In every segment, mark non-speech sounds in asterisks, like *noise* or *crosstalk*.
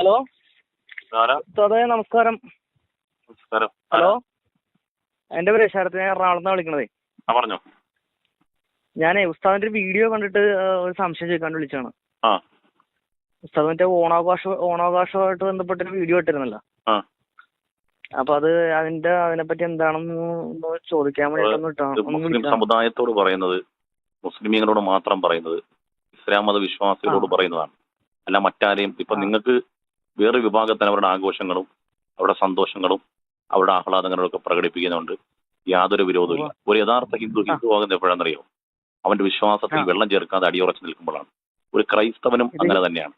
Hello? അതെ നമസ്കാരം. നമസ്കാരം. ഹലോ? എന്റെ പേര് ശരത് ഞാൻ എറണാകുളത്ത് വിളിക്കണതേ. പറഞ്ഞോ. ഞാനേ ഉസ്താദിന്റെ ഒരു വീഡിയോ കണ്ടിട്ട് ഒരു സംശയം ചോദിക്കാൻ വിളിച്ചാണ് ഉസ്താദ് മറ്റേ ഓണാവകാശ ഓണാവകാശമായിട്ട് ബന്ധപ്പെട്ട ഒരു വീഡിയോ ഇട്ടിരുന്നല്ലോ. അപ്പൊ അത് അതിന്റെ അതിനെപ്പറ്റി എന്താണെന്ന് ചോദിക്കാൻ വിളിക്കാം. സമുദായത്തോട് പറയുന്നത് മുസ്ലിമീങ്ങളോട് മാത്രം പറയുന്നത് ഇസ്ലാം മത വിശ്വാസികളോട് പറയുന്നതാണ്. അല്ല മറ്റാരെയും ഇപ്പൊ നിങ്ങൾക്ക് വേറെ വിഭാഗത്തിന് അവരുടെ ആഘോഷങ്ങളും അവരുടെ സന്തോഷങ്ങളും അവരുടെ ആഹ്ലാദങ്ങളും ഒക്കെ പ്രകടിപ്പിക്കുന്നുണ്ട്. യാതൊരു വിരോധമില്ല ഒരു യഥാർത്ഥ ഹിന്ദു. ഹിന്ദു ആകുന്നത് എപ്പോഴാണെന്നറിയോ? അവന്റെ വിശ്വാസത്തിൽ. വെള്ളം ചേർക്കാതെ അടിയുറച്ച് നിൽക്കുമ്പോഴാണ്. ഒരു ക്രൈസ്തവനും അങ്ങനെ തന്നെയാണ്.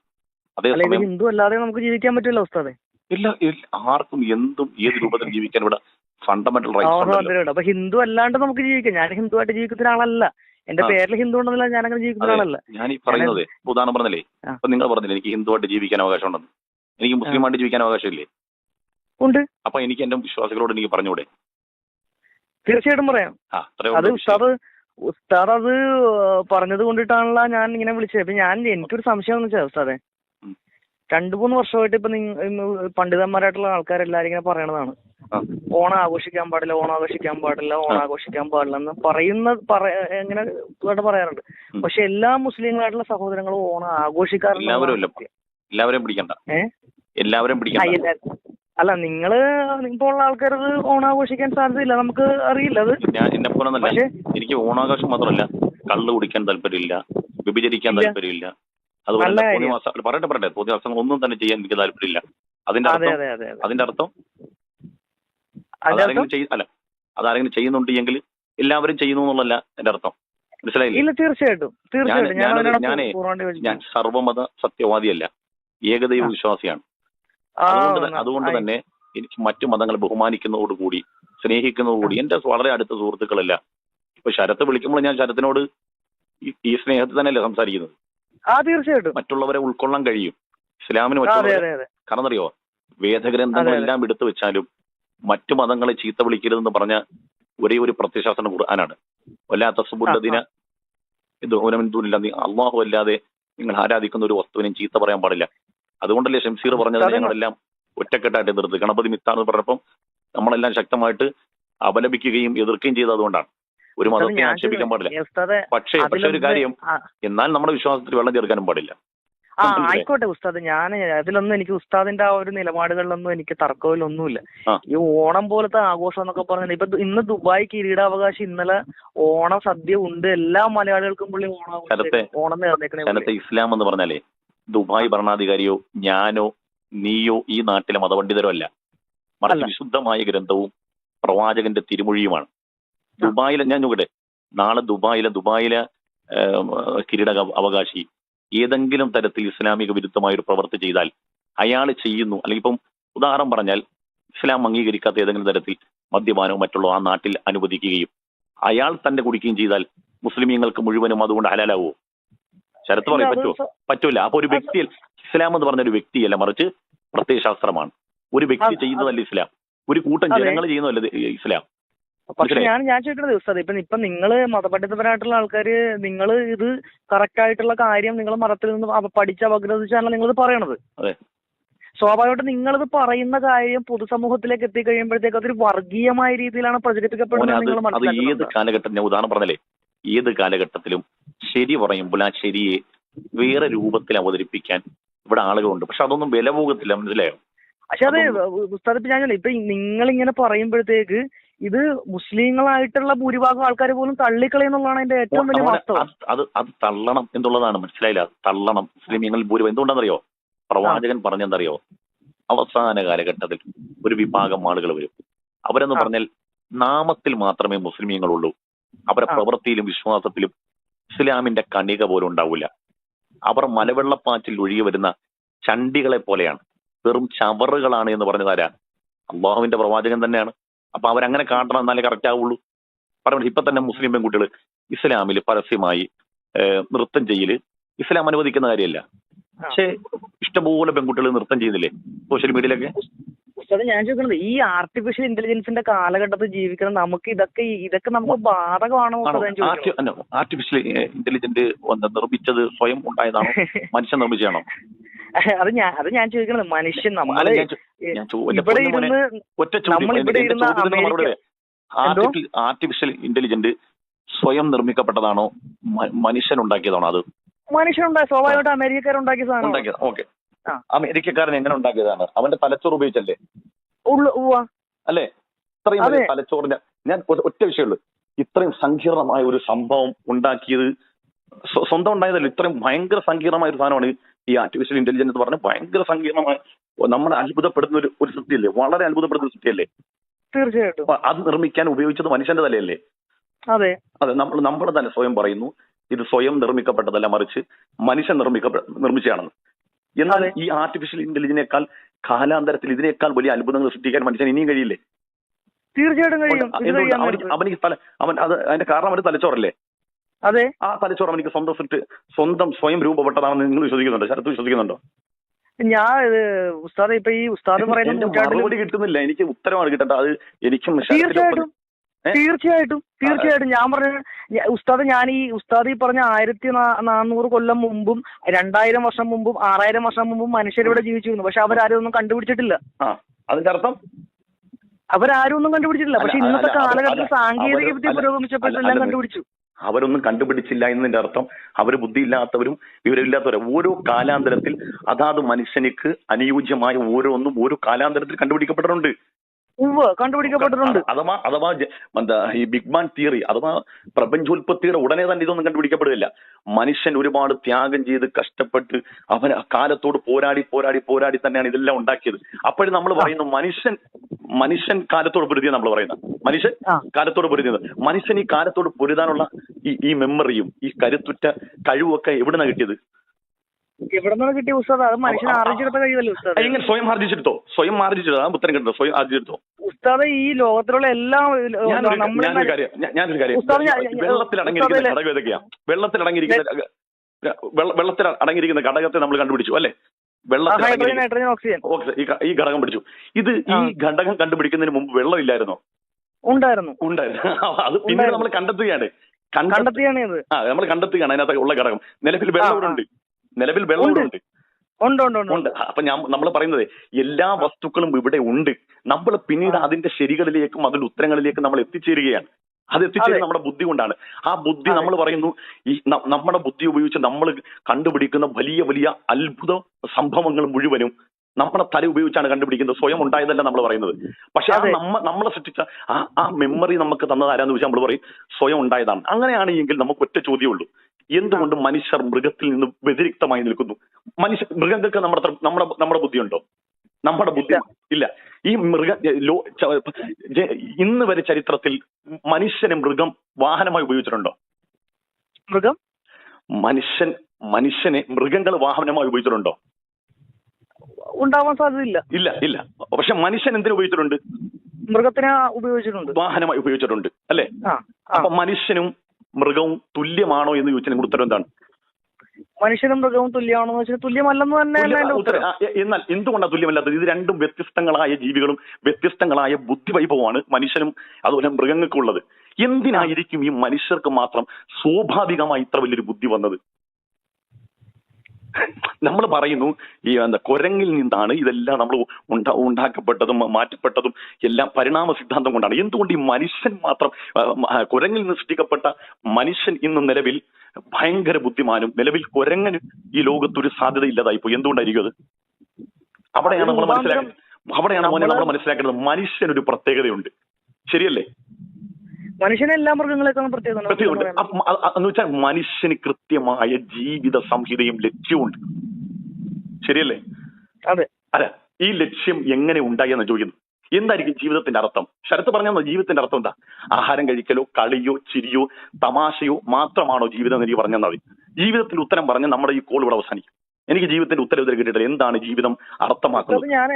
അതേസമയം ഹിന്ദു അല്ലാതെ നമുക്ക് ജീവിക്കാൻ പറ്റില്ല ഉസ്താദെ. ഇല്ല ആർക്കും എന്തും ഏത് രൂപത്തിൽ ജീവിക്കാൻ ഇവിടെ ഫണ്ടമെന്റൽ റൈറ്റ്സ് അപ്പൊ ഹിന്ദു അല്ലാണ്ട് നമുക്ക് ജീവിക്കാം. ഞാൻ ഹിന്ദു ആയിട്ട് ജീവിക്കുന്ന ഒരാളല്ല. എന്റെ. പേരിൽ ഹിന്ദു ഉണ്ടെന്നല്ല ഞാൻ അങ്ങനെ ജീവിക്കുന്ന ആളല്ല ഞാൻ ഈ പറയുന്നത് ഉദാഹരണം പറഞ്ഞില്ലേ. അപ്പൊ നിങ്ങൾ പറഞ്ഞില്ലേ എനിക്ക് ഹിന്ദുവായിട്ട് ജീവിക്കാൻ അവകാശം ഉണ്ടെന്ന് എനിക്ക് മുസ്ലിമായിട്ട് ജീവിക്കാൻ അവകാശമില്ലേ? ഉണ്ട്. അപ്പൊ എനിക്ക് എന്റെ വിശ്വാസികളോട് എനിക്ക് പറഞ്ഞൂടെ തീർച്ചയായിട്ടും പറയാം. അത് ഉസ്താദ് ഉസ്താദ് അത് പറഞ്ഞത് കൊണ്ടിട്ടാണല്ലോ ഞാൻ ഇങ്ങനെ വിളിച്ചത്. ഇപ്പൊ ഞാൻ എനിക്കൊരു സംശയം എന്ന് വെച്ചാൽ ഉസ്താദെ. രണ്ടു മൂന്ന് വർഷമായിട്ട് ഇപ്പൊ നിങ്ങൾ പണ്ഡിതന്മാരായിട്ടുള്ള ആൾക്കാരെല്ലാരും ഇങ്ങനെ പറയണതാണ്. ഓണം ആഘോഷിക്കാൻ പാടില്ല ഓണം ആഘോഷിക്കാൻ പാടില്ല ഓണം ആഘോഷിക്കാൻ പാടില്ല എന്ന് പറയുന്ന പറ എങ്ങനെ ഇതുമായിട്ട് പറയാറുണ്ട്. പക്ഷെ എല്ലാ മുസ്ലിങ്ങളായിട്ടുള്ള സഹോദരങ്ങളും ഓണം ആഘോഷിക്കാറില്ല എല്ലാവരും പിടിക്കണ്ട. ഏ? എല്ലാവരെയും പിടിക്കണം അല്ല നിങ്ങൾ ഇപ്പോ ഉള്ള ആൾക്കാർക്ക് ഓണാഘോഷിക്കാൻ സാധ്യതയില്ല. നമുക്ക് അറിയില്ല അത്. ഞാൻ എന്നെ പോലെ എനിക്ക് ഓണാഘോഷം മാത്രമല്ല കള്ള് കുടിക്കാൻ താല്പര്യമില്ല വിഭജിക്കാൻ. താല്പര്യമില്ല. അതുപോലെ പറയട്ടെ പറയട്ടെ. പൊതു പൊതുവാസങ്ങൾ ഒന്നും തന്നെ ചെയ്യാൻ എനിക്ക് താല്പര്യമില്ല. അതിന്റെ അർത്ഥം അതെ അതെ അതെ. അതിന്റെ അർത്ഥം? അതാരെങ്കിലും ചെയ്യ അല്ല അതാരെങ്കിലും ചെയ്യുന്നുണ്ട് എങ്കിൽ എല്ലാവരും ചെയ്യുന്നു എന്നുള്ളല്ല എന്റെ അർത്ഥം. മനസ്സിലായില്ലേ? തീർച്ചയായിട്ടും. തീർച്ചയായിട്ടും. ഞാൻ ഞാനത് ഞാനേ ഞാൻ സർവമത സത്യവാദിയല്ല. ഏകദൈവ വിശ്വാസിയാണ് അതുകൊണ്ട് അതുകൊണ്ട് തന്നെ എനിക്ക് മറ്റു മതങ്ങളെ ബഹുമാനിക്കുന്നതോടുകൂടി സ്നേഹിക്കുന്നതോടുകൂടി എന്റെ വളരെ അടുത്ത സുഹൃത്തുക്കളല്ല. ഇപ്പൊ ശരത്ത് വിളിക്കുമ്പോൾ ഞാൻ ശരത്തിനോട് ഈ- സ്നേഹത്തിൽ തന്നെയല്ലേ സംസാരിക്കുന്നത്? ആ തീർച്ചയായിട്ടും. മറ്റുള്ളവരെ ഉൾക്കൊള്ളാൻ കഴിയും. ഇസ്ലാമിന് മറ്റുള്ളവരെ കാരണം അറിയോ വേദഗ്രന്ഥങ്ങളെല്ലാം എടുത്തു വെച്ചാലും മറ്റു മതങ്ങളെ ചീത്ത വിളിക്കരുതെന്ന് പറഞ്ഞ ഒരേ ഒരു പ്രത്യശാസനം ഖുർആനാണ്. വല്ലാത്ത സുബുല്ലദിന ഇത് ഓനമിന്ദൂനില്ല അള്ളാഹു അല്ലാതെ നിങ്ങൾ ആരാധിക്കുന്ന ഒരു വസ്തുവിനെയും ചീത്ത പറയാൻ പാടില്ല. അതുകൊണ്ടല്ലേ ഷംസീർ പറഞ്ഞത്. ഞങ്ങളെല്ലാം ഒറ്റക്കെട്ടായിട്ട് എതിർത്ത് ഗണപതി മിത്താന്ന് പറഞ്ഞപ്പം നമ്മളെല്ലാം ശക്തമായിട്ട് അപലപിക്കുകയും എതിർക്കുകയും ചെയ്തത് അതുകൊണ്ടാണ്. ഒരു മതത്തെ ആക്ഷേപിക്കാൻ പാടില്ല. പക്ഷേ പക്ഷേ ഒരു കാര്യം എന്നാൽ നമ്മുടെ വിശ്വാസത്തിൽ വെള്ളം ചേർക്കാനും പാടില്ല. ആ? ആയിക്കോട്ടെ ഉസ്താദ് ഞാൻ അതിലൊന്നും എനിക്ക് ഉസ്താദിന്റെ ആ ഒരു നിലപാടുകളിലൊന്നും എനിക്ക് തർക്കവിലൊന്നുമില്ല. ഈ ഓണം പോലത്തെ ആഘോഷം എന്നൊക്കെ പറഞ്ഞാൽ ഇപ്പൊ ഇന്ന് ദുബായ് കിരീടാവകാശി ഇന്നലെ ഓണം സദ്യ ഉണ്ട്. എല്ലാ മലയാളികൾക്കും പുള്ളി ഓണം ഓണം നേർന്നേക്കണേ ഇസ്ലാം എന്ന് പറഞ്ഞാലേ ദുബായ് ഭരണാധികാരിയോ ഞാനോ നീയോ ഈ നാട്ടിലെ മതപണ്ഡിതരോ അല്ല. മറിച്ച്. വിശുദ്ധമായ ഗ്രന്ഥവും പ്രവാചകന്റെ തിരുമൊഴിയുമാണ്. ദുബായിലെ ഞാൻ നോക്കട്ടെ. നാളെ ദുബായിലെ ദുബായിലെ കിരീട അവകാശി ഏതെങ്കിലും തരത്തിൽ ഇസ്ലാമിക വിരുദ്ധമായ ഒരു പ്രവൃത്തി ചെയ്താൽ അയാൾ ചെയ്യുന്നു. അല്ലെങ്കിൽ ഇപ്പം ഉദാഹരണം പറഞ്ഞാൽ ഇസ്ലാം അംഗീകരിക്കാത്ത ഏതെങ്കിലും തരത്തിൽ മദ്യപാനവും മറ്റുള്ള ആ നാട്ടിൽ അനുവദിക്കുകയും അയാൾ തന്നെ കുടിക്കുകയും ചെയ്താൽ മുസ്ലിമീങ്ങൾക്ക് മുഴുവനും അതുകൊണ്ട് ഹലാലാവോ ശരത്ത് പറയും പറ്റുമോ പറ്റൂല. അപ്പൊ ഒരു വ്യക്തി ഇസ്ലാം എന്ന് പറഞ്ഞ ഒരു വ്യക്തിയല്ല മറിച്ച് പ്രത്യയശാസ്ത്രമാണ്. ഒരു വ്യക്തി ചെയ്യുന്നതല്ല ഇസ്ലാം. ഒരു കൂട്ടം ജനങ്ങൾ ചെയ്യുന്നതല്ല ഇസ്ലാം. പക്ഷെ ഞാൻ ഞാൻ ചോദിക്കുന്നത് ദിവസം ഇപ്പൊ ഇപ്പൊ നിങ്ങൾ മതപണ്ഡിതപരമായിട്ടുള്ള ആൾക്കാര് നിങ്ങൾ ഇത് കറക്റ്റ് ആയിട്ടുള്ള കാര്യം നിങ്ങൾ മതത്തിൽ നിന്ന് പഠിച്ച അപഗ്രഥിച്ചാണ് നിങ്ങൾ പറയണത്. അതെ. സ്വാഭാവികമായിട്ടും നിങ്ങളിത് പറയുന്ന കാര്യം പൊതുസമൂഹത്തിലേക്ക് എത്തിക്കഴിയുമ്പോഴത്തേക്ക് അതൊരു വർഗീയമായ രീതിയിലാണ് പ്രചരിപ്പിക്കപ്പെടുന്നത് നിങ്ങൾ ഏത് കാലഘട്ടം? ഞാൻ ഉദാഹരണം പറഞ്ഞല്ലേ? ഏത് കാലഘട്ടത്തിലും ശരി പറയുമ്പോൾ ആ ശരിയെ വേറെ രൂപത്തിൽ അവതരിപ്പിക്കാൻ ഇവിടെ ആളുകളുണ്ട്. പക്ഷെ അതൊന്നും വില പോകത്തില്ല മനസ്സിലായോ? പക്ഷെ അത് ഉസ്താദ് ഞാൻ ഇപ്പൊ നിങ്ങൾ ഇങ്ങനെ പറയുമ്പോഴത്തേക്ക് ഇത് മുസ്ലിങ്ങളായിട്ടുള്ള ഭൂരിഭാഗം ആൾക്കാർ പോലും തള്ളിക്കളയെന്നുള്ളതാണ് അതിന്റെ ഏറ്റവും വലിയ വാസ്തവം. അത് അത് തള്ളണം എന്നുള്ളതാണ് മനസ്സിലായില്ല? തള്ളണം. മുസ്ലിമീങ്ങൾ ഭൂരിഭാഗം എന്തുകൊണ്ടാണെന്നറിയോ പ്രവാചകൻ പറഞ്ഞെന്തറിയോ? അവസാന കാലഘട്ടത്തിൽ ഒരു വിഭാഗം ആളുകൾ വരും. അവരെന്ന് പറഞ്ഞാൽ നാമത്തിൽ മാത്രമേ മുസ്ലിമീങ്ങളുള്ളൂ. അവരെ. പ്രവൃത്തിയിലും വിശ്വാസത്തിലും ഇസ്ലാമിന്റെ കണിക പോലും ഉണ്ടാവില്ല അവർ മലവെള്ളപ്പാച്ചിൽ ഒഴുകി വരുന്ന ചണ്ടികളെ പോലെയാണ്. വെറും ചവറുകളാണ് എന്ന് പറഞ്ഞതാരാ അള്ളാഹുവിന്റെ പ്രവാചകൻ തന്നെയാണ്. അപ്പൊ അവരങ്ങനെ കാട്ടണം എന്നാലേ കറക്റ്റ് ആവുള്ളൂ. പറഞ്ഞു ഇപ്പൊ തന്നെ മുസ്ലിം പെൺകുട്ടികൾ ഇസ്ലാമിൽ പരസ്യമായി നൃത്തം ചെയ്യൽ. ഇസ്ലാം അനുവദിക്കുന്ന കാര്യമല്ല. പക്ഷേ ഇഷ്ടംപോലെ പെൺകുട്ടികൾ നൃത്തം ചെയ്യുന്നില്ലേ? സോഷ്യൽ മീഡിയയിലൊക്കെ? ഉസ്താദ് ഞാൻ ചോദിക്കുന്നത് ഈ ആർട്ടിഫിഷ്യൽ ഇന്റലിജൻസിന്റെ കാലഘട്ടത്തിൽ ജീവിക്കണം നമുക്ക് ഇതൊക്കെ ഇതൊക്കെ നമുക്ക് ബാധകമാണോ ആർട്ടിഫിഷ്യൽ ഇന്റലിജന്റ് നിർമ്മിച്ചത് സ്വയം ഉണ്ടായതാണോ? മനുഷ്യൻ നിർമ്മിച്ചതാണോ? *laughs* അത് ഞാൻ അത് ഞാൻ ചോദിക്കുന്നത് മനുഷ്യൻ ഞാൻ ഇവിടെ ഇരുന്ന് നമ്മൾ ഇവിടെ ഇരുന്ന് ആർട്ടിഫിഷ്യൽ ഇന്റലിജന്റ് സ്വയം നിർമ്മിക്കപ്പെട്ടതാണോ? മനുഷ്യൻ ഉണ്ടാക്കിയതാണോ അത്? മനുഷ്യൻ സ്വാഭാവികമായിട്ട് അമേരിക്കക്കാരുണ്ടാക്കിയ സാധനം ഓക്കെ. അമേരിക്കക്കാരൻ എങ്ങനെ ഉണ്ടാക്കിയതാണ്? അവന്റെ തലച്ചോറ് ഉപയോഗിച്ചല്ലേ? അല്ലേ? ഇത്രയും. വലിയ തലച്ചോറിന്റെ ഞാൻ ഒറ്റ വിഷയമുള്ളൂ ഇത്രയും സങ്കീർണമായ ഒരു സംഭവം ഉണ്ടാക്കിയത് സ്വന്തം ഉണ്ടായതല്ല ഇത്രയും ഭയങ്കര സങ്കീർണമായ ഒരു സാധനമാണ് ഈ ആർട്ടിഫിഷ്യൽ ഇന്റലിജൻസ് എന്ന് പറഞ്ഞ ഭയങ്കര സങ്കീർണമായ നമ്മളെ അത്ഭുതപ്പെടുന്ന ഒരു ഒരു സൃഷ്ടിയല്ലേ? വളരെ അത്ഭുതപ്പെടുന്ന ഒരു സൃഷ്ടിയല്ലേ? തീർച്ചയായിട്ടും. അത് നിർമ്മിക്കാൻ ഉപയോഗിച്ചത് മനുഷ്യന്റെ തലയല്ലേ? അതെ. അതെ നമ്മൾ നമ്മുടെ തന്നെ സ്വയം പറയുന്നു. ഇത് സ്വയം നിർമ്മിക്കപ്പെട്ടതല്ല മറിച്ച് മനുഷ്യൻ നിർമ്മിക്കപ്പെട്ട നിർമ്മിച്ചതാണെന്ന് എന്നാൽ ഈ ആർട്ടിഫിഷ്യൽ ഇന്റലിജൻസിനേക്കാൾ കാലാന്തരത്തിൽ ഇതിനേക്കാൾ വലിയ അത്ഭുതങ്ങൾ സൃഷ്ടിക്കാൻ മനുഷ്യൻ ഇനിയും കഴിയില്ലേ? തീർച്ചയായിട്ടും കഴിയും. അവനിക്ക് തല അവൻ അത് അതിന്റെ കാരണം അവന്റെ തലച്ചോറല്ലേ? അതെ. ആ തലച്ചോറ് അവനിക്ക് സ്വന്തം സൃഷ്ടി സ്വന്തം സ്വയം രൂപപ്പെട്ടതാണെന്ന് നിങ്ങൾ വിശ്വസിക്കുന്നുണ്ടോ? ശരത്ത് വിശ്വസിക്കുന്നുണ്ടോ? ഞാൻ ഉസ്താദ് ഇപ്പൊ ഈ ഉസ്താദ് പറയുന്ന മറുപടി കിട്ടുന്നില്ല. എനിക്ക് ഉത്തരമാണ് കിട്ടേണ്ടത്. അത് എനിക്കും തീർച്ചയായിട്ടും തീർച്ചയായിട്ടും. ഞാൻ പറഞ്ഞ ഉസ്താദ് ഞാൻ ഈ ഉസ്താദ് ഈ പറഞ്ഞ ആയിരത്തി നാനൂറ് കൊല്ലം മുമ്പും രണ്ടായിരം വർഷം മുമ്പും ആറായിരം വർഷം മുമ്പും മനുഷ്യരിവിടെ ജീവിച്ചിരുന്നു. പക്ഷെ അവരാരും ഒന്നും കണ്ടുപിടിച്ചിട്ടില്ല. അതിന്റെ അർത്ഥം അവരാരും ഒന്നും കണ്ടുപിടിച്ചിട്ടില്ല പക്ഷെ ഇന്നത്തെ കാലഘട്ടത്തിൽ സാങ്കേതിക വിദ്യ പുരോഗമിച്ചപ്പോഴെല്ലാം പുരോഗമിച്ചപ്പോൾ എല്ലാം കണ്ടുപിടിച്ചു. അവരൊന്നും കണ്ടുപിടിച്ചില്ല എന്നതിന്റെ അർത്ഥം അവർ ബുദ്ധിയില്ലാത്തവരും വിവരമില്ലാത്തവരും ഓരോ കാലാന്തരത്തിൽ അതാത് മനുഷ്യനിക്ക് അനുയോജ്യമായ ഓരോന്നും ഓരോ കാലാന്തരത്തിൽ കണ്ടുപിടിക്കപ്പെട്ടിട്ടുണ്ട്. കണ്ടുപിടിക്കപ്പെട്ടിട്ടുണ്ട്. അഥവാ അഥവാ ജ- എന്താ ഈ ബിഗ് ബാൻ തിയറി അഥവാ പ്രപഞ്ചോൽപത്തിയുടെ ഉടനെ തന്നെ ഇതൊന്നും കണ്ടുപിടിക്കപ്പെടില്ല. മനുഷ്യൻ ഒരുപാട് ത്യാഗം ചെയ്ത് കഷ്ടപ്പെട്ട് അവൻ കാലത്തോട് പോരാടി പോരാടി പോരാടി തന്നെയാണ് ഇതെല്ലാം ഉണ്ടാക്കിയത്. അപ്പോഴും നമ്മൾ പറയുന്നു മനുഷ്യൻ മനുഷ്യൻ കാലത്തോട് പൊരുതിയ നമ്മൾ പറയുന്നത്. മനുഷ്യൻ. കാലത്തോട് പൊരുതിയത്. മനുഷ്യൻ ഈ കാലത്തോട് പൊരുതാനുള്ള ഈ ഈ മെമ്മറിയും ഈ കരുത്തുറ്റ കഴിവൊക്കെ എവിടുന്ന കിട്ടിയത്? എവിടെ നിന്നാണ് കിട്ടിയ ഉസ്താദ് അത് മനുഷ്യൻ ആർജിച്ചെടുത്ത കഴിവല്ലേ ഉസ്താദ്? സ്വയം ആർജിച്ചെടുത്തോ? സ്വയം ആർജിച്ചെടുത്തോ? ആ ഉത്തരം കിട്ടുന്നത്. സ്വയം ആർജിച്ചെടുത്തോ? ഉസ്താദ് ഈ ലോകത്തിലുള്ള എല്ലാ ഞാനൊരു കാര്യം ഞാനൊരു കാര്യം. വെള്ളത്തിൽ അടങ്ങിയിരിക്കുന്ന ഘടകം ഏതൊക്കെയാ? വെള്ളത്തിൽ അടങ്ങിയിരിക്കുന്ന വെള്ളത്തിൽ അടങ്ങിയിരിക്കുന്ന ഘടകത്തെ നമ്മൾ കണ്ടുപിടിച്ചു അല്ലേ? വെള്ളത്തിൽ ഓക്സിജൻ. ഈ ഘടകം പിടിച്ചു. ഇത് ഈ. ഘടകം കണ്ടുപിടിക്കുന്നതിന് മുമ്പ് വെള്ളമില്ലായിരുന്നോ? ഉണ്ടായിരുന്നു. ഉണ്ടായിരുന്നു. *laughs* അത് പിന്നെ നമ്മൾ കണ്ടെത്തുകയാണ്. കണ്ടെത്തുകയാണ് നമ്മൾ കണ്ടെത്തുകയാണ് അതിനകത്ത് ഉള്ള ഘടകം. നിലവിൽ വെള്ളം ഉണ്ട് നിലവിൽ വെള്ളം ഉണ്ട്. ഉണ്ട് ഉണ്ട് ഉണ്ട് ഉണ്ട്. ഉണ്ട്. അപ്പൊ ഞാൻ നമ്മൾ പറയുന്നത് എല്ലാ വസ്തുക്കളും ഇവിടെ ഉണ്ട്. നമ്മൾ പിന്നീട് അതിന്റെ ശരികളിലേക്കും അതിന്റെ ഉത്തരങ്ങളിലേക്കും നമ്മൾ എത്തിച്ചേരുകയാണ്. അത് എത്തിച്ചേരുന്നത് നമ്മുടെ ബുദ്ധി കൊണ്ടാണ്. ആ ബുദ്ധി നമ്മൾ പറയുന്നു ഈ നമ്മുടെ ബുദ്ധി ഉപയോഗിച്ച് നമ്മൾ കണ്ടുപിടിക്കുന്ന വലിയ വലിയ അത്ഭുത സംഭവങ്ങൾ മുഴുവനും നമ്മുടെ തല ഉപയോഗിച്ചാണ് കണ്ടുപിടിക്കുന്നത്. സ്വയം ഉണ്ടായതല്ല നമ്മൾ പറയുന്നത്. പക്ഷെ അത്. നമ്മ നമ്മളെ സൃഷ്ടിച്ച ആ ആ മെമ്മറി നമുക്ക് തന്നതാരാന്ന് ചോദിച്ചാൽ നമ്മൾ പറയും സ്വയം ഉണ്ടായതാണ്. അങ്ങനെയാണെങ്കിൽ നമുക്ക് ഒറ്റ ചോദ്യമുള്ളൂ. എന്തുകൊണ്ട് മനുഷ്യർ മൃഗത്തിൽ നിന്ന് വ്യതിരിക്തമായി നിൽക്കുന്നു? മനുഷ്യ മൃഗങ്ങൾക്ക് നമ്മുടെ നമ്മുടെ നമ്മുടെ ബുദ്ധിയുണ്ടോ? നമ്മുടെ ബുദ്ധി ഇല്ല. ഈ മൃഗ ലോ ഇന്ന് വരെ ചരിത്രത്തിൽ മനുഷ്യനെ മൃഗം വാഹനമായി ഉപയോഗിച്ചിട്ടുണ്ടോ? മൃഗം? മനുഷ്യൻ മനുഷ്യനെ മൃഗങ്ങൾ വാഹനമായി ഉപയോഗിച്ചിട്ടുണ്ടോ? ഉണ്ടാവാൻ സാധ്യതയില്ല. ഇല്ല ഇല്ല. പക്ഷെ മനുഷ്യൻ എന്തിനു ഉപയോഗിച്ചിട്ടുണ്ട്? മൃഗത്തിനെ ഉപയോഗിച്ചിട്ടുണ്ട്. വാഹനമായി ഉപയോഗിച്ചിട്ടുണ്ട് അല്ലെ? അപ്പൊ മനുഷ്യനും മൃഗവും തുല്യമാണോ എന്ന് ചോദിച്ചാൽ നിങ്ങളുടെ ഉത്തരം എന്താണ്? മനുഷ്യനും മൃഗവും തുല്യമാണെന്ന് വെച്ചാൽ തുല്യമല്ലെന്ന് തന്നെ ഉത്തരം- എന്നാൽ എന്തുകൊണ്ടാണ് തുല്യമല്ലാത്തത്? ഇത് രണ്ടും വ്യത്യസ്തങ്ങളായ ജീവികളും വ്യത്യസ്തങ്ങളായ ബുദ്ധിവൈഭവമാണ് മനുഷ്യനും അതുപോലെ മൃഗങ്ങൾക്കുള്ളത്. എന്തിനായിരിക്കും ഈ മനുഷ്യർക്ക് മാത്രം സ്വാഭാവികമായി ഇത്ര വലിയൊരു ബുദ്ധി വന്നത്? നമ്മൾ പറയുന്നു ഈ എന്താ കുരങ്ങിൽ നിന്നാണ് ഇതെല്ലാം നമ്മൾ ഉണ്ടാ ഉണ്ടാക്കപ്പെട്ടതും മാറ്റപ്പെട്ടതും എല്ലാം പരിണാമ സിദ്ധാന്തം കൊണ്ടാണ്. എന്തുകൊണ്ട് ഈ മനുഷ്യൻ മാത്രം കുരങ്ങിൽ നിന്ന് സൃഷ്ടിക്കപ്പെട്ട മനുഷ്യൻ ഇന്ന് നിലവിൽ ഭയങ്കര ബുദ്ധിമാനും നിലവിൽ കുരങ്ങന് ഈ ലോകത്തൊരു സാധ്യത ഇല്ലാതായി പോയി. എന്തുകൊണ്ടായിരിക്കും അത്? അവിടെയാണ് നമ്മൾ മനസ്സിലാക്കുന്നത് അവിടെയാണ് നമ്മൾ മനസ്സിലാക്കുന്നത് മനുഷ്യനൊരു പ്രത്യേകതയുണ്ട്. ശരിയല്ലേ? മനുഷ്യനെ എല്ലാ മൃഗങ്ങളെക്കാളും പ്രത്യേകത എന്ന് വെച്ചാൽ മനുഷ്യന് കൃത്യമായ ജീവിത സംഹിതയും ലക്ഷ്യമുണ്ട് ശരിയല്ലേ? അതെ. അല്ല ഈ ലക്ഷ്യം എങ്ങനെ ഉണ്ടായി എന്ന് ചോദിക്കുന്നു. എന്തായിരിക്കും ജീവിതത്തിന്റെ അർത്ഥം? ശരത്ത് പറഞ്ഞാൽ ജീവിതത്തിന്റെ അർത്ഥം എന്താ? ആഹാരം കഴിക്കലോ കളിയോ ചിരിയോ തമാശയോ മാത്രമാണോ ജീവിതം എന്ന് എനിക്ക് പറഞ്ഞാൽ മതി. ജീവിതത്തിൽ ഉത്തരം പറഞ്ഞ് നമ്മുടെ ഈ കോൾ ഇവിടെ അവസാനിക്കും. എനിക്ക് ജീവിതത്തിന്റെ ഉത്തരവ് കിട്ടിയിട്ടില്ല. എന്താണ് ജീവിതം അർത്ഥമാക്കുന്നത്? ഞാൻ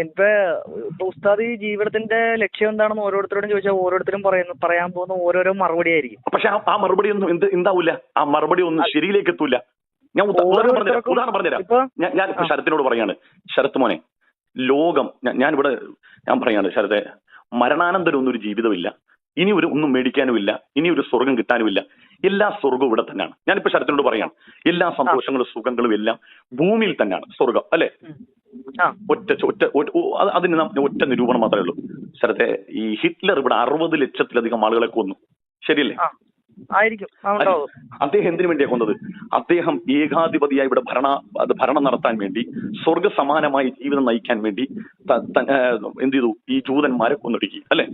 ഇപ്പൊ ഉസ്താദ് ഈ ജീവിതത്തിന്റെ ലക്ഷ്യം എന്താണെന്ന് ഓരോരുത്തരോടും ചോദിച്ചാൽ ഓരോരുത്തരും പറയുന്നു പറയാൻ പോകുന്ന ഓരോരോ മറുപടി ആയിരിക്കും. പക്ഷെ ആ- മറുപടി ഒന്നും എന്ത് എന്താവില്ല ആ മറുപടി ഒന്നും ശരിയിലേക്ക് എത്തൂല. ഞാൻ ഉദാഹരണം പറഞ്ഞുതരാം ഉദാഹരണം പറഞ്ഞുതരാം. ഞാൻ ഞാൻ. ശരത്തിനോട് പറയാണ്. ശരത് മോനെ ലോകം ഞാൻ ഇവിടെ ഞാൻ പറയാണ് ശരത്തെ മരണാനന്തരം ഒന്നും ഒരു ജീവിതമില്ല. ഇനി ഒരു ഒന്നും മേടിക്കാനുമില്ല ഇനി ഒരു സ്വർഗം കിട്ടാനുമില്ല. എല്ലാ സ്വർഗവും ഇവിടെ തന്നെയാണ്. ഞാനിപ്പോ ശരത്തിനോട് പറയാണ് എല്ലാ സന്തോഷങ്ങളും സുഖങ്ങളും എല്ലാം ഭൂമിയിൽ തന്നെയാണ് സ്വർഗം അല്ലെ? ഒറ്റ ഒറ്റ അതിന് നം- ഒറ്റ നിരൂപണം മാത്രമേ ഉള്ളൂ. ശരത്തെ ഈ ഹിറ്റ്ലർ ഇവിടെ അറുപത് ലക്ഷത്തിലധികം ആളുകളെ കൊന്നു. ശരിയല്ലേ? ആയിരിക്കും. അദ്ദേഹം എന്തിനു വേണ്ടിയാ കൊന്നത്? അദ്ദേഹം ഏകാധിപതിയായി ഇവിടെ ഭരണ ഭരണം നടത്താൻ വേണ്ടി സ്വർഗ സമാനമായി ജീവിതം നയിക്കാൻ വേണ്ടി എന്ത് ചെയ്തു? ഈ ജൂതന്മാരെ കൊന്നൊടുക്കി അല്ലെ.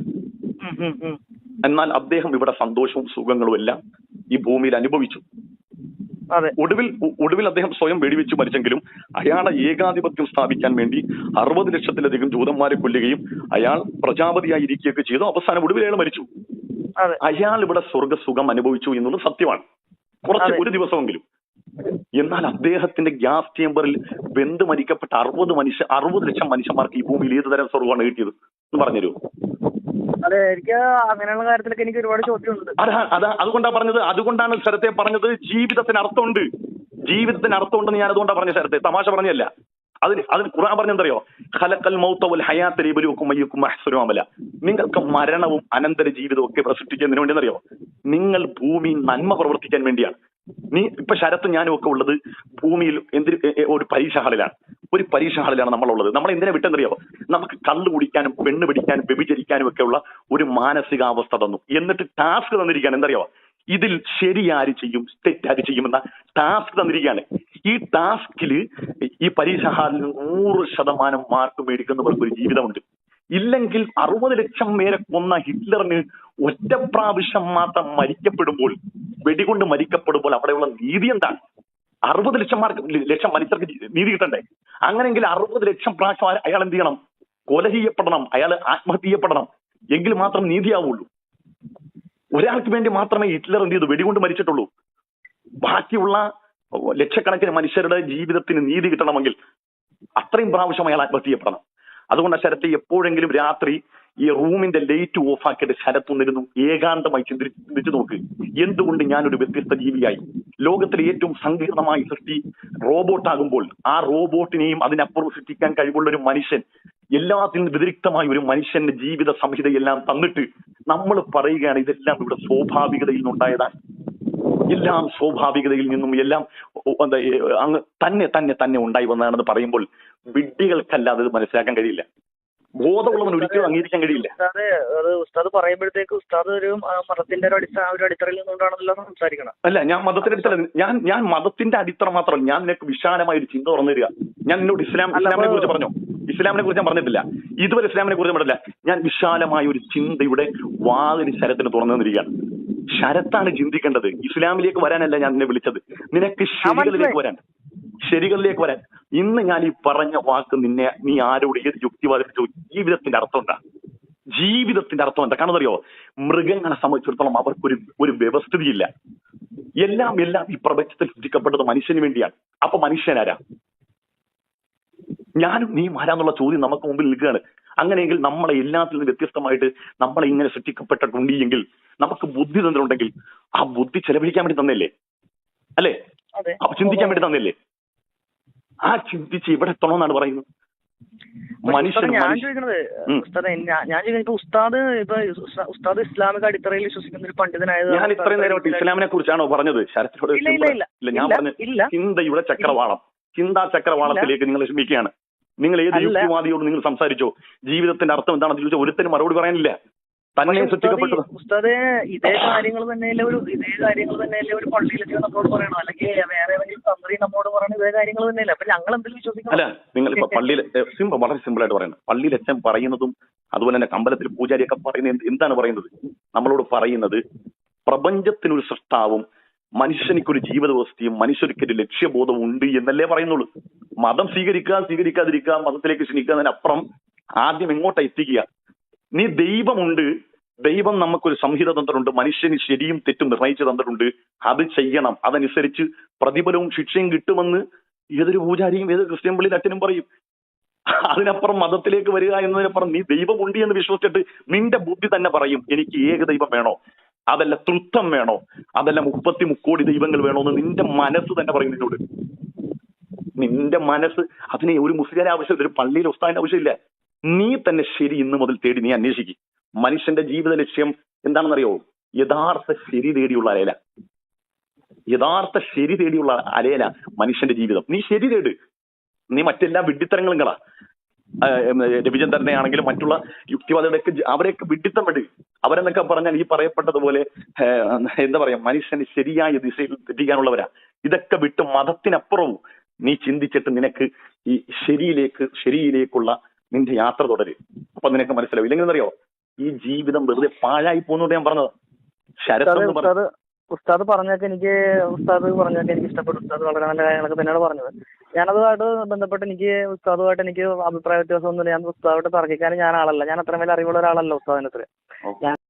എന്നാൽ അദ്ദേഹം ഇവിടെ സന്തോഷവും സുഖങ്ങളും എല്ലാം ഈ ഭൂമിയിൽ അനുഭവിച്ചു. ഒടുവിൽ ഒടുവിൽ അദ്ദേഹം സ്വയം വെടിവെച്ച് മരിച്ചെങ്കിലും അയാളെ ഏകാധിപത്യം സ്ഥാപിക്കാൻ വേണ്ടി അറുപത് ലക്ഷത്തിലധികം ജൂതന്മാരെ കൊല്ലുകയും അയാൾ പ്രജാപതിയായി ഇരിക്കുകയൊക്കെ ചെയ്തു. അവസാനം ഒടുവിൽ അയാൾ മരിച്ചു. അയാൾ ഇവിടെ സ്വർഗസുഖം അനുഭവിച്ചു എന്നുള്ളത് സത്യമാണ്. കുറച്ച് ഒരു ദിവസമെങ്കിലും. എന്നാൽ അദ്ദേഹത്തിന്റെ ഗ്യാസ് ചേമ്പറിൽ വെന്ത് മരിക്കപ്പെട്ട അറുപത് മനുഷ്യ അറുപത് ലക്ഷം മനുഷ്യന്മാർക്ക് ഈ ഭൂമിയിൽ ഏത് തരം സ്വർഗമാണ് കിട്ടിയത്? എന്ന് പറഞ്ഞുതരൂ അതെ എനിക്ക് അങ്ങനെയുള്ള കാര്യത്തിലൊക്കെ എനിക്ക് ഒരുപാട് ചോദ്യമുണ്ട്. അതാ അതുകൊണ്ടാണ് അതുകൊണ്ടാ പറഞ്ഞത്. അതുകൊണ്ടാണ് ശരത്തെ പറഞ്ഞത് ജീവിതത്തിന് അർത്ഥമുണ്ട് ജീവിതത്തിന് അർത്ഥമുണ്ടെന്ന് ഞാൻ അതുകൊണ്ടാണ് പറഞ്ഞ ശരത്തെ. തമാശ പറഞ്ഞല്ല അതിന് അതിന് ഖുർആൻ പറഞ്ഞെന്തറിയോ? ഖലക്കൽ മൗത്തവൽ ഹയാത്ത ലിബലുക്കും മയ്യക്കും അഹ്സനു അമല. നിങ്ങൾക്ക് മരണവും അനന്തര ജീവിതവും ഒക്കെ പ്രസിദ്ധിക്കുന്നതിന് വേണ്ടി അറിയോ നിങ്ങൾ ഭൂമി നന്മ പ്രവർത്തിക്കാൻ വേണ്ടിയാണ്. നീ ഇപ്പൊ ശരത്തും ഞാനും ഒക്കെ ഉള്ളത് ഭൂമിയിൽ എന്തിന് എ- എ- ഒരു പരീക്ഷ ഹാളിലാണ്. ഒരു പരീക്ഷ ഹാളിലാണ് നമ്മളുള്ളത്. നമ്മൾ എന്തിനെ വിട്ടെന്നറിയോ? നമുക്ക് കള്ളു കുടിക്കാനും പെണ്ണ് പിടിക്കാനും വ്യഭിചരിക്കാനും ഉള്ള ഒരു മാനസികാവസ്ഥ തന്നു. എന്നിട്ട് ടാസ്ക് തന്നിരിക്കാൻ എന്തറിയോ? ഇതിൽ ശരിയാര് ചെയ്യും തെറ്റാര് ചെയ്യുമെന്ന ടാസ്ക് തന്നിരിക്കുകയാണ്. ഈ ടാസ്കിൽ ഈ പരീക്ഷ ഹാളിൽ നൂറ് ശതമാനം മാർക്ക് മേടിക്കുന്നവർക്ക് ഒരു ജീവിതമുണ്ട്. ഇല്ലെങ്കിൽ അറുപത് ലക്ഷം പേരെ കൊന്ന ഹിറ്റ്ലറിന് ഒറ്റ പ്രാവശ്യം മാത്രം മരിക്കപ്പെടുമ്പോൾ വെടികൊണ്ട് മരിക്കപ്പെടുമ്പോൾ അവിടെയുള്ള നീതി എന്താണ്? അറുപത് ലക്ഷം മാർക്ക് ലക്ഷം മനുഷ്യർക്ക് നീതി കിട്ടണ്ടേ? അങ്ങനെയെങ്കിൽ അറുപത് ലക്ഷം പ്രാവശ്യം അയാൾ എന്ത് ചെയ്യണം? കൊല ചെയ്യപ്പെടണം. അയാൾ ആത്മഹത്യ ചെയ്യപ്പെടണം. എങ്കിൽ മാത്രം നീതിയാവുള്ളൂ. ഒരാൾക്ക് വേണ്ടി മാത്രമേ ഹിറ്റ്ലർ എന്ത് ചെയ്തു? വെടികൊണ്ട് മരിച്ചിട്ടുള്ളൂ. ബാക്കിയുള്ള ലക്ഷക്കണക്കിന് മനുഷ്യരുടെ ജീവിതത്തിന് നീതി കിട്ടണമെങ്കിൽ അത്രയും പ്രാവശ്യം അയാൾ ആത്മഹത്യ ചെയ്യപ്പെടണം. അതുകൊണ്ട് ശരത്തെ എപ്പോഴെങ്കിലും രാത്രി ഈ റൂമിന്റെ ലൈറ്റ് ഓഫ് ആക്കിയിട്ട് ശരത്തൊന്നിരുന്നു ഏകാന്തമായി ചിന്തി ചിന്തിച്ചു നോക്ക്. എന്തുകൊണ്ട് ഞാനൊരു വ്യത്യസ്ത ജീവിയായി? ലോകത്തിലെ ഏറ്റവും സങ്കീർണമായ സൃഷ്ടി റോബോട്ട് ആകുമ്പോൾ ആ റോബോട്ടിനെയും അതിനപ്പുറം സൃഷ്ടിക്കാൻ കഴിവുള്ള ഒരു മനുഷ്യൻ എല്ലാത്തിനും വ്യതിരിക്തമായ ഒരു മനുഷ്യന്റെ ജീവിത സംഹിതയെല്ലാം തന്നിട്ട് നമ്മൾ പറയുകയാണ് ഇതെല്ലാം ഇവിടെ സ്വാഭാവികതയിൽ നിന്നുണ്ടായതാണ്. എല്ലാം സ്വാഭാവികതയിൽ നിന്നും എല്ലാം എന്താ അങ്ങ് തന്നെ തന്നെ തന്നെ ഉണ്ടായി വന്നതാണെന്ന് പറയുമ്പോൾ വിഡ്ഢികൾക്കല്ലാതെ ഇത് മനസ്സിലാക്കാൻ കഴിയില്ല. ബോധമുള്ളവൻ ഒരിക്കലും അംഗീകരിക്കാൻ കഴിയില്ല. ഉസ്താദ് അത് ഉസ്താദ് പറയുമ്പോഴത്തേക്ക് ഉസ്താദ് ഒരു മതത്തിന്റെ ഒരു അടിസ്ഥാന ഒരു അടിത്തറയിൽ നിന്നുകൊണ്ടാണല്ലോ സംസാരിക്കണം. അല്ല ഞാൻ മതത്തിന്റെ അടിത്തറ ഞാൻ ഞാൻ മതത്തിന്റെ അടിത്തറ മാത്രമല്ല ഞാൻ നിനക്ക് വിശാലമായ ഒരു ചിന്ത തുറന്നു തരിക. ഞാൻ നിന്നോട് ഇസ്ലാം ഇസ്ലാമിനെ കുറിച്ച് പറഞ്ഞു? ഇസ്ലാമിനെ കുറിച്ച് ഞാൻ പറഞ്ഞിട്ടില്ല. ഇതുവരെ ഇസ്ലാമിനെ കുറിച്ച് പറഞ്ഞിട്ടില്ല. ഞാൻ വിശാലമായ ഒരു ചിന്തയുടെ വാതിരി ശരത്തിന് തുറന്നു തന്നിരിക്കുകയാണ്. ശരത്താണ് ചിന്തിക്കേണ്ടത്. ഇസ്ലാമിലേക്ക് വരാനല്ല ഞാൻ നിന്നെ വിളിച്ചത്. നിനക്ക് ശരികളിലേക്ക് വരാൻ. ശരികളിലേക്ക് വരാൻ. ഇന്ന് ഞാൻ ഈ പറഞ്ഞ വാക്ക് നിന്നെ നീ ആരോട് ഏത് യുക്തിവാദം ചോദിച്ചു ജീവിതത്തിന്റെ അർത്ഥം എന്താ? ജീവിതത്തിന്റെ അർത്ഥം എന്താ? കാരണം അറിയോ മൃഗങ്ങളെ സംബന്ധിച്ചിടത്തോളം അവർക്കൊരു ഒരു വ്യവസ്ഥിതിയില്ല. എല്ലാം എല്ലാം ഈ പ്രപഞ്ചത്തിൽ സൃഷ്ടിക്കപ്പെട്ടത് മനുഷ്യന് വേണ്ടിയാണ്. അപ്പൊ മനുഷ്യനാരാ? ഞാനും നീ ആരാന്നുള്ള ചോദ്യം നമുക്ക് മുമ്പിൽ നിൽക്കുകയാണ്. അങ്ങനെയെങ്കിൽ നമ്മളെ എല്ലാത്തിൽ നിന്ന് വ്യത്യസ്തമായിട്ട് നമ്മളെ ഇങ്ങനെ സൃഷ്ടിക്കപ്പെട്ടിട്ടുണ്ട് എങ്കിൽ നമുക്ക് ബുദ്ധി തന്നിട്ടുണ്ടെങ്കിൽ ആ ബുദ്ധി ചെലവഴിക്കാൻ വേണ്ടി തന്നല്ലേ അല്ലേ? ചിന്തിക്കാൻ വേണ്ടി തന്നല്ലേ ആ ചിന്തിച്ച് ഇവിടെ എത്തണമെന്നാണ് പറയുന്നത്. മനുഷ്യൻ ഞാൻ ഞാൻ- ചോദിക്കുന്നത് ഉസ്താദ് ഇപ്പൊ ഉസ്താദ് ഇസ്ലാമിക അടിത്തറയിൽ വിശ്വസിക്കുന്ന ഒരു പണ്ഡിതനായത് ഞാൻ ഇത്രയും നേരം ഇസ്ലാമിനെ കുറിച്ചാണോ പറഞ്ഞത്? ശരത്തിനോട് ഇല്ല, ഞാൻ പറഞ്ഞ പറഞ്ഞു ഇവിടെ ചിന്തയുടെ ചക്രവാളം. ചിന്താ ചക്രവാളത്തിലേക്ക് നിങ്ങൾ ശ്രമിക്കുകയാണ്. നിങ്ങൾ ഏത് യുക്തിവാദിയോട് നിങ്ങൾ സംസാരിച്ചോ? ജീവിതത്തിന്റെ അർത്ഥം എന്താണെന്ന് ചോദിച്ചാൽ ഒരുത്തരും മറുപടി പറയാനില്ല. തന്നെ സൃഷ്ടിക്കപ്പെട്ടത്. ഉസ്താദ് ഇതേ കാര്യങ്ങൾ തന്നെയല്ലേ ഒരു ഇതേ കാര്യങ്ങൾ തന്നെയല്ലേ ഒരു പള്ളിയിലെത്തി നമ്മളോട് പറയണം അല്ലെങ്കിൽ വേറെ ഏതെങ്കിലും തന്ത്രി നമ്മോട് പറയണ ഇതേ കാര്യങ്ങൾ തന്നെയല്ലേ. അപ്പൊ ഞങ്ങൾ എന്തെങ്കിലും വിശ്വസിക്കണം? അല്ല നിങ്ങൾ ഇപ്പൊ *laughs* പള്ളിയിൽ സിമ്പിൾ വളരെ സിമ്പിൾ ആയിട്ട് പറയുന്നത് പള്ളിയിൽ അച്ഛൻ പറയുന്നതും അതുപോലെ തന്നെ അമ്പലത്തിൽ പൂജാരിയൊക്കെ പറയുന്നത് എന്താണ് പറയുന്നത്? നമ്മളോട് പറയുന്നത് പ്രപഞ്ചത്തിനൊരു സൃഷ്ടാവും മനുഷ്യനിക്കൊരു ജീവിത വ്യവസ്ഥയും മനുഷ്യർക്കൊരു ലക്ഷ്യബോധം ഉണ്ട് എന്നല്ലേ പറയുന്നുള്ളൂ. മതം സ്വീകരിക്കുക സ്വീകരിക്കാതിരിക്കുക മതത്തിലേക്ക് ക്ഷണിക്കുന്നതിനപ്പുറം ആദ്യം എങ്ങോട്ടാ എത്തിക്കുക? നീ ദൈവമുണ്ട്. ദൈവം നമുക്കൊരു സംഹിത തന്നിട്ടുണ്ട് മനുഷ്യന് ശരിയും തെറ്റും നിർണയിച്ചു തന്നിട്ടുണ്ട് അത് ചെയ്യണം. അതനുസരിച്ച് പ്രതിഫലവും ശിക്ഷയും കിട്ടുമെന്ന് ഏതൊരു പൂജാരിയും ഏതൊരു ക്രിസ്ത്യൻ പള്ളിയിൽ അച്ഛനും പറയും. അതിനപ്പുറം മതത്തിലേക്ക് വരിക എന്നതിനപ്പുറം നീ ദൈവമുണ്ട് എന്ന് വിശ്വസിച്ചിട്ട് നിന്റെ ബുദ്ധി തന്നെ പറയും. എനിക്ക് ഏക ദൈവം വേണോ? അതല്ല തൃത്വം വേണോ? അതല്ല മുപ്പത്തി മുക്കോടി ദൈവങ്ങൾ വേണോ എന്ന് നിന്റെ മനസ്സ് തന്നെ പറയും നിന്നോട്. നിന്റെ മനസ്സ് അതിന് ഒരു മുസ്ലിം ആവശ്യമില്ല ഒരു പള്ളിയിൽ ഉസ്താദിന്റെ ആവശ്യമില്ല. നീ തന്നെ ശരി ഇന്ന് മുതൽ തേടി നീ അന്വേഷിക്കും. മനുഷ്യന്റെ ജീവിത ലക്ഷ്യം എന്താണെന്നറിയോ? യഥാർത്ഥ ശരി തേടിയുള്ള അലേല യഥാർത്ഥ ശരി തേടിയുള്ള അലേല മനുഷ്യന്റെ ജീവിതം. നീ ശരി തേട്. നീ മറ്റെല്ലാ വിഡ്ഢിത്തരങ്ങളും കള. രവിചന്ദ്രനെ ആണെങ്കിലും മറ്റുള്ള യുക്തിവാദികളൊക്കെ അവരെയൊക്കെ വിട്ടിത്തം വിട്. അവരെന്നൊക്കെ പറഞ്ഞാൽ ഈ പറയപ്പെട്ടതുപോലെ എന്താ പറയാ മനുഷ്യന് ശരിയായ ദിശയിൽ തെറ്റിക്കാനുള്ളവരാ ഇതൊക്കെ വിട്ട് മതത്തിനപ്പുറവും നീ ചിന്തിച്ചിട്ട് നിനക്ക് ഈ ശരിയിലേക്ക് ശരിയിലേക്കുള്ള നിന്റെ യാത്ര തുടര്. അപ്പൊ നിനക്ക് മനസ്സിലാവും. ഇല്ലെങ്കിൽ അറിയോ? ഈ ജീവിതം വെറുതെ പാഴായി പോകുന്നോണ്ട് ഞാൻ പറഞ്ഞത്. ശരത് ഉസ്താദ് പറഞ്ഞൊക്കെ എനിക്ക് ഉസ്താദ് പറഞ്ഞൊക്കെ എനിക്ക് ഇഷ്ടപ്പെട്ടു. ഉസ്താദ് വളരെ നല്ല കാര്യങ്ങളൊക്കെ തന്നെയാണ് പറഞ്ഞത്. ഞാനതുമായിട്ട് ബന്ധപ്പെട്ട് എനിക്ക് ഉസ്താദുമായിട്ട് എനിക്ക് അഭിപ്രായ വ്യത്യാസമൊന്നുമില്ല. ഞാൻ ഉസ്താദായിട്ട് തർക്കിക്കാനും ഞാൻ ആളല്ല. ഞാൻ അത്രമേൽ വലിയ അറിവുള്ള ഒരാളല്ല ഉസ്താദിനത്ര. ഓ.